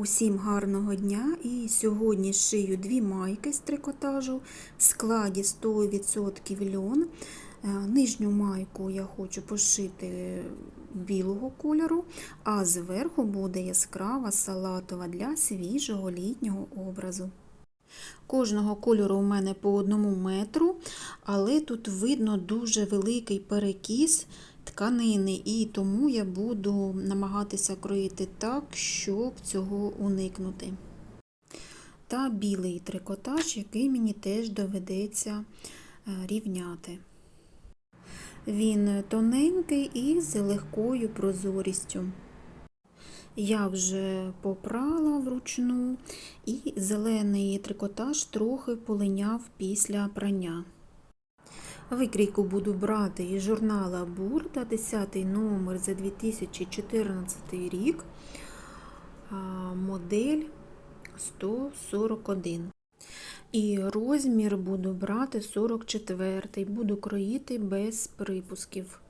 Усім гарного дня! І сьогодні шию дві майки з трикотажу в складі 100% льон. Е, Нижню майку я хочу пошити білого кольору, а зверху буде яскрава салатова для свіжого літнього образу. Кожного кольору у мене по одному метру, але тут видно дуже великий перекіс тканини, і тому я буду намагатися кроїти так, щоб цього уникнути. Та білий трикотаж, який мені теж доведеться е, рівняти. Він тоненький і з легкою прозорістю. Я вже попрала вручну, і зелений трикотаж трохи полиняв після прання. Викрійку буду брати із журнала Бурда, 10 номер за 2014 рік, модель 141. І розмір буду брати 44, буду кроїти без припусків.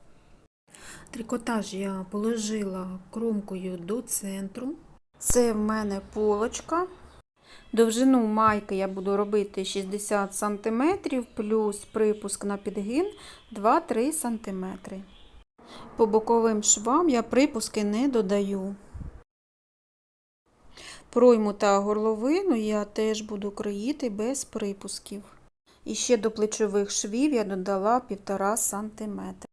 Трикотаж я положила кромкою до центру. Це в мене полочка. Довжину майки я буду робити 60 см плюс припуск на підгин 2-3 см. По боковим швам я припуски не додаю. Пройму та горловину я теж буду кроїти без припусків. І ще до плечових швів я додала 1,5 см.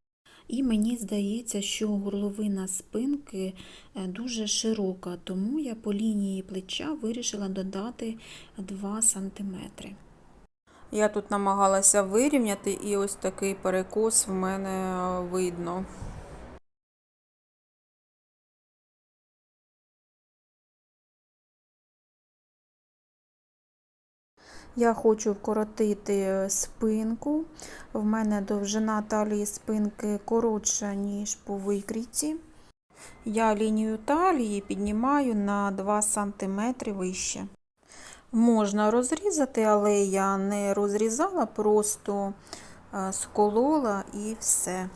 І мені здається, що горловина спинки е, дуже широка, тому я по лінії плеча вирішила додати 2 см. Я тут намагалася вирівняти, і ось такий перекос в мене видно. Я хочу вкоротити спинку. В мене довжина талії спинки коротша, ніж по викрійці. Я лінію талії піднімаю на 2 см вище. Можна розрізати, але я не розрізала, просто сколола і все.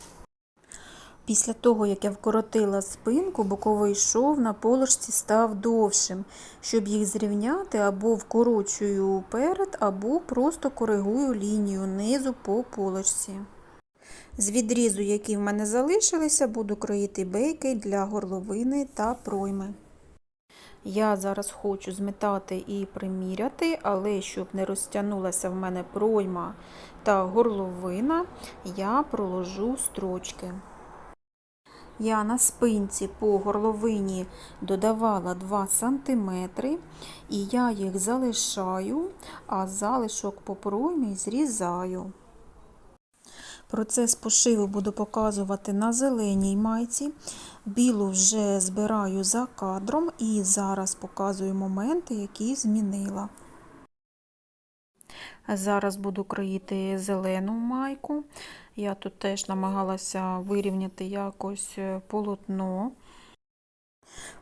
Після того, як я вкоротила спинку, боковий шов на полочці став довшим. Щоб їх зрівняти, або вкорочую вперед, або просто коригую лінію низу по полочці. З відрізу, які в мене залишилися, буду кроїти бейки для горловини та пройми. Я зараз хочу зметати і приміряти, але щоб не розтягнулася в мене пройма та горловина, я проложу строчки. Я на спинці по горловині додавала 2 см, і я їх залишаю, а залишок по проймі зрізаю. Процес пошиву буду показувати на зеленій майці. Білу вже збираю за кадром і зараз показую моменти, які змінила. Зараз буду кроїти зелену майку. Я тут теж намагалася вирівняти якось полотно.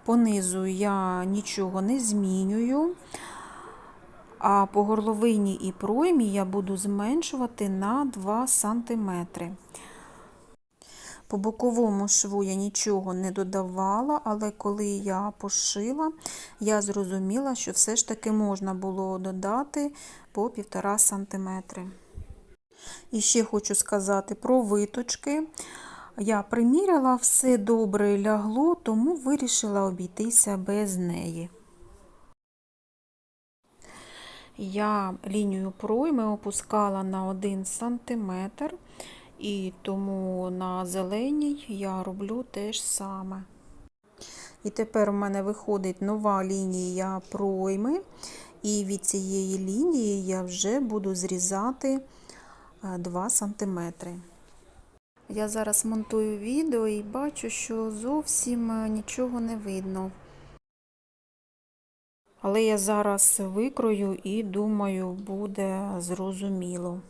Понизу я нічого не змінюю, а по горловині і проймі я буду зменшувати на 2 см. По боковому шву я нічого не додавала, але коли я пошила, я зрозуміла, що все ж таки можна було додати по 1,5 см. І ще хочу сказати про виточки. Я приміряла, все добре лягло, тому вирішила обійтися без неї. Я лінію пройми опускала на 1 см, і тому на зеленій я роблю те ж саме. І тепер у мене виходить нова лінія пройми, і від цієї лінії я вже буду зрізати 2 см. Я зараз монтую відео і бачу, що зовсім нічого не видно. Але я зараз викрою і думаю, буде зрозуміло.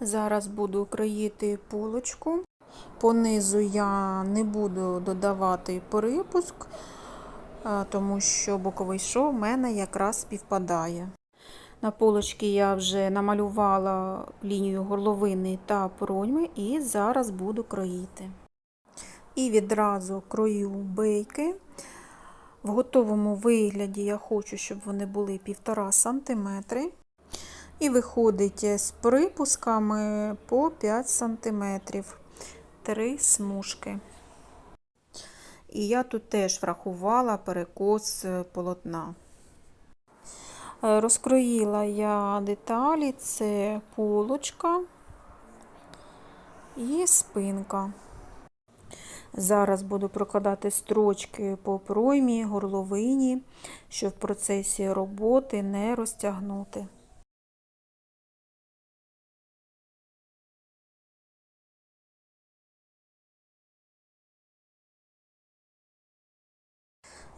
Зараз буду кроїти полочку. Понизу я не буду додавати припуск, тому що боковий шов в мене якраз співпадає. На полочці я вже намалювала лінію горловини та проньми і зараз буду кроїти. І відразу крою бейки. В готовому вигляді я хочу, щоб вони були 1,5 см. І виходить з припусками по 5 см. Три смужки. І я тут теж врахувала перекос полотна. Е, Розкроїла я деталі, це полочка і спинка. Зараз буду прокладати строчки по проймі, горловині, щоб в процесі роботи не розтягнути.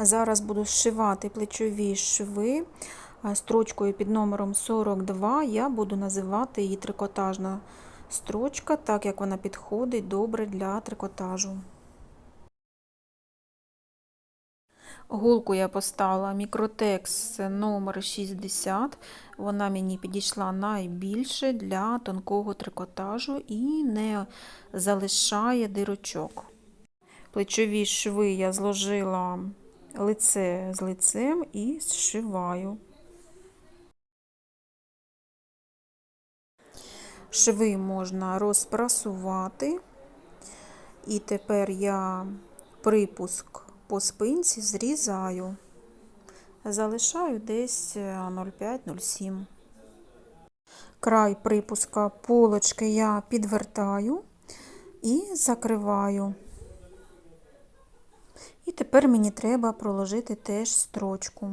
Зараз буду зшивати плечові шви строчкою під номером 42. Я буду називати її трикотажна строчка, так як вона підходить добре для трикотажу. Гулку я поставила мікротекс номер 60 Вона мені підійшла найбільше для тонкого трикотажу і не залишає дирочок. Плечові шви я зложила лице з лицем і зшиваю. Шви можна розпрасувати, і тепер я припуск по спинці зрізаю, залишаю десь 0,5-0,7. Край припуска полочки я підвертаю і закриваю. І тепер мені треба проложити теж строчку.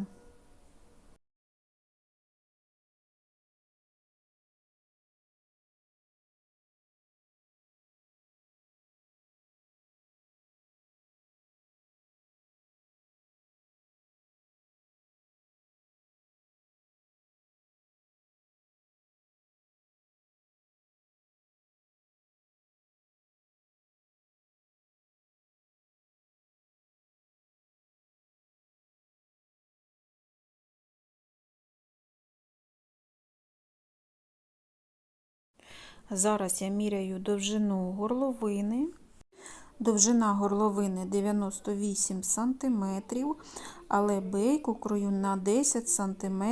Зараз я міряю довжину горловини. Довжина горловини 98 см, але бейку крою на 10 см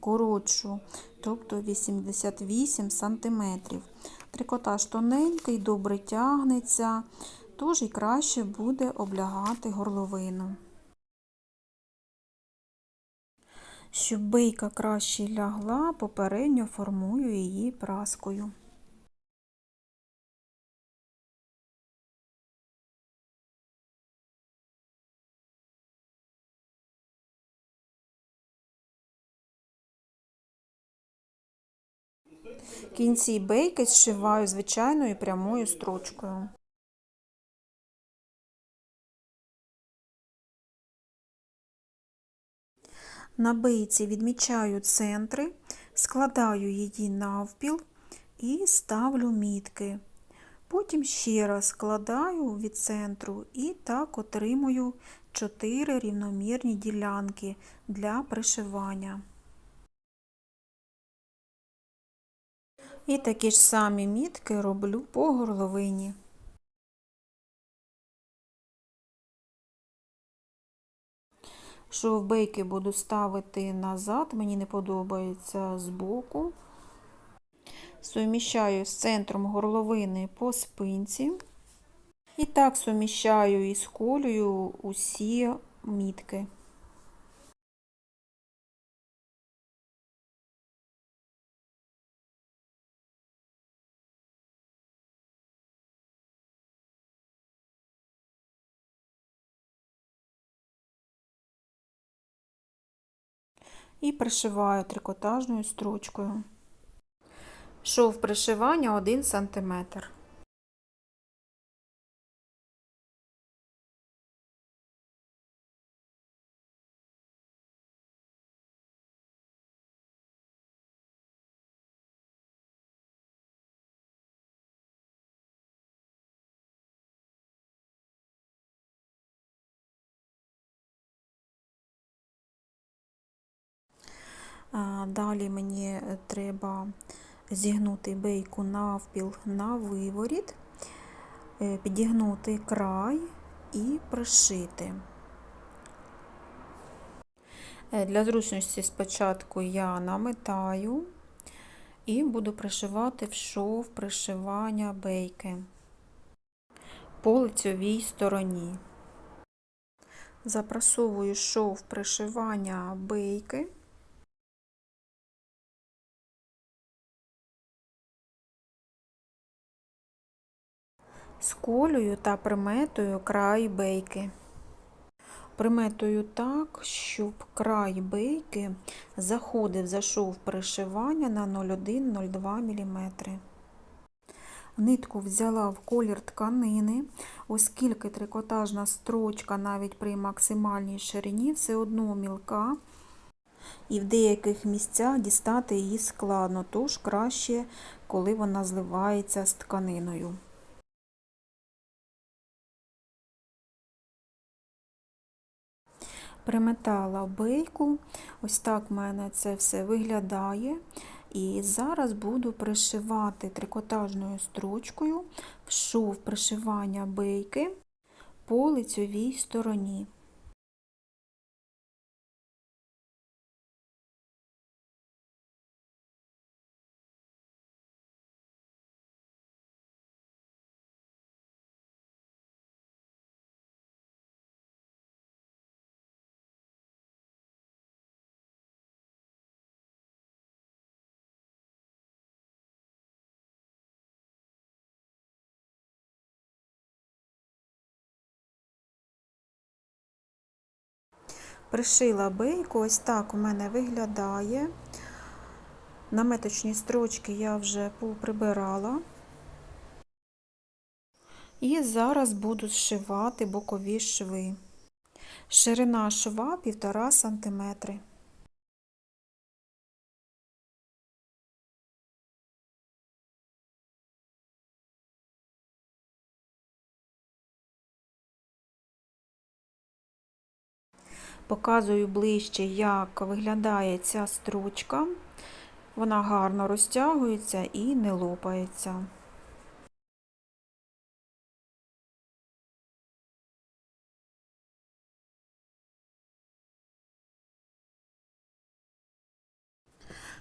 коротшу, тобто 88 см. Трикотаж тоненький, добре тягнеться, тож і краще буде облягати горловину. Щоб бейка краще лягла, попередньо формую її праскою. Кінці бейки зшиваю звичайною прямою строчкою. На бейці відмічаю центри, складаю її навпіл і ставлю мітки. Потім ще раз складаю від центру і так отримую 4 рівномірні ділянки для пришивання. І такі ж самі мітки роблю по горловині. Шовбейки буду ставити назад, мені не подобається збоку. Суміщаю з центром горловини по спинці. І так суміщаю із колею усі мітки. І пришиваю трикотажною строчкою. Шов пришивання 1 см. Далі мені треба зігнути бейку навпіл на виворіт, е, підігнути край і пришити. Е, Для зручності спочатку я наметаю і буду пришивати в шов пришивання бейки по лицьовій стороні. Запрасовую шов пришивання бейки. Сколюю та приметую край бейки. Приметую так, щоб край бейки заходив за пришивання на 0,1-0,2 мм. Нитку взяла в колір тканини, оскільки трикотажна строчка навіть при максимальній ширині все одно мілка, і в деяких місцях дістати її складно, тож краще, коли вона зливається з тканиною. Приметала бейку, ось так в мене це все виглядає. І зараз буду пришивати трикотажною строчкою в шов пришивання бейки по лицьовій стороні. Пришила бийку, ось так у мене виглядає. Наметочні строчки я вже поприбирала. І зараз буду зшивати бокові шви. Ширина шва 1,5 см. Показую ближче, як виглядає ця строчка. Вона гарно розтягується і не лопається.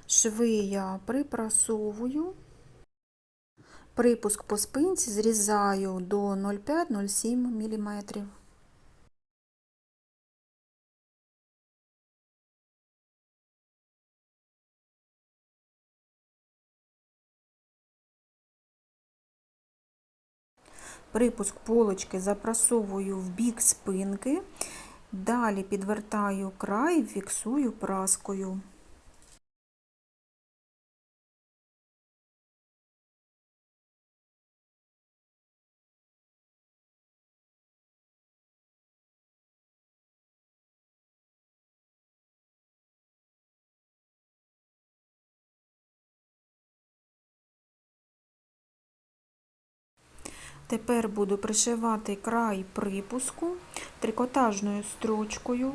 Шви я припрасовую. Припуск по спинці зрізаю до 0,5-0,7 мм. Припуск полочки запрасовую в бік спинки, далі підвертаю край, фіксую праскою. Тепер буду пришивати край припуску трикотажною строчкою,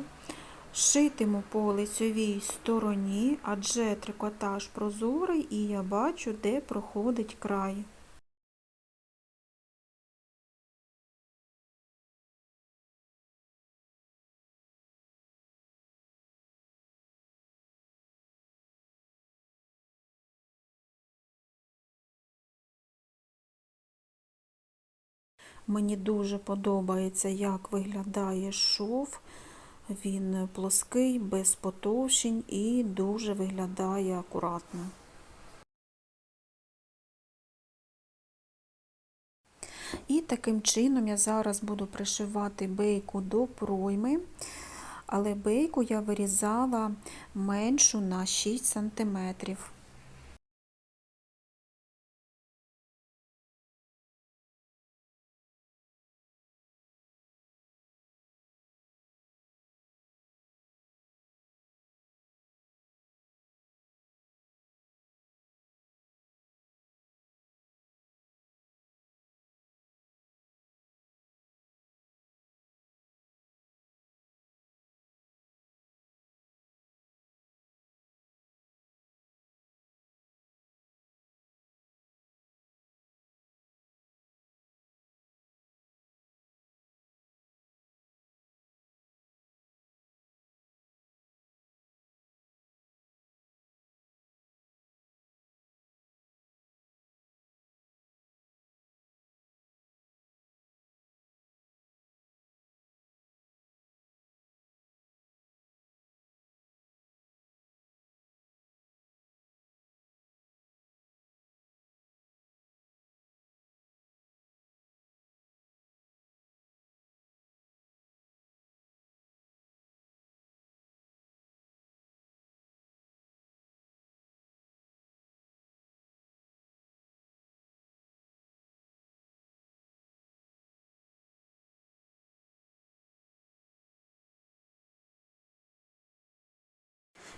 шитиму по лицьовій стороні, адже трикотаж прозорий і я бачу, де проходить край. Мені дуже подобається, як виглядає шов. Він плоский, без потовщень і дуже виглядає акуратно. І таким чином я зараз буду пришивати бейку до пройми, але бейку я вирізала меншу на 6 см.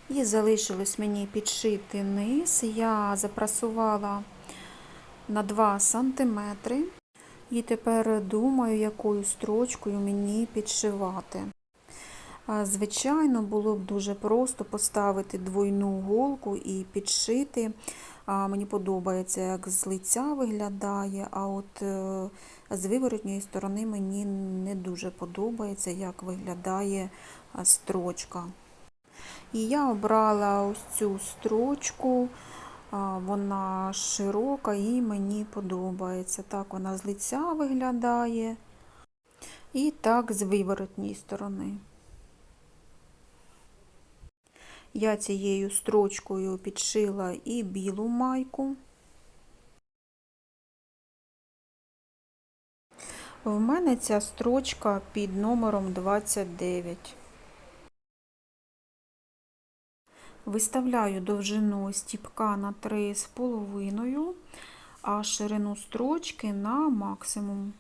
І залишилось мені підшити низ. Я запрасувала на 2 см. І тепер думаю, якою строчкою мені підшивати. Звичайно, було б дуже просто поставити двойну голку і підшити. Мені подобається, як з лиця виглядає, а от е, з виворотньої сторони мені не дуже подобається, як виглядає строчка. І я обрала ось цю строчку, вона широка і мені подобається. Так вона з лиця виглядає. І так з виворотньої сторони. Я цією строчкою підшила і білу майку. В мене ця строчка під номером 29. Виставляю довжину стіпка на 3,5, а ширину строчки на максимум.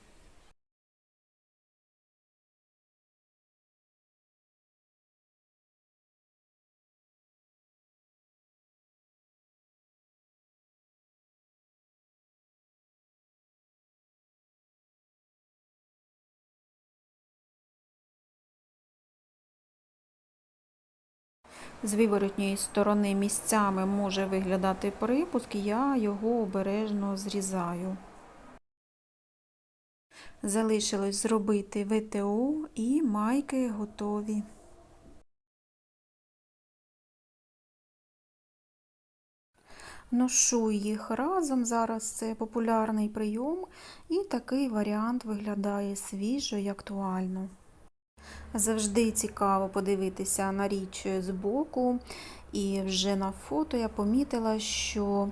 З виворотньої сторони місцями може виглядати припуск, я його обережно зрізаю. Залишилось зробити ВТО і майки готові. Ношу їх разом, зараз це популярний прийом, і такий варіант виглядає свіжо і актуально. Завжди цікаво подивитися на річ збоку, і вже на фото я помітила, що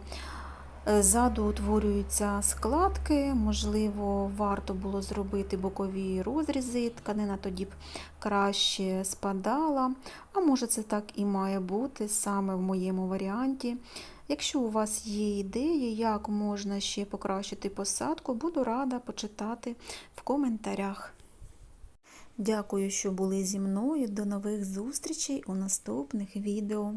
е, ззаду утворюються складки, можливо, варто було зробити бокові розрізи, тканина тоді б краще спадала, а може це так і має бути саме в моєму варіанті. Якщо у вас є ідеї, як можна ще покращити посадку, буду рада почитати в коментарях. Дякую, що були зі мною. До нових зустрічей у наступних відео.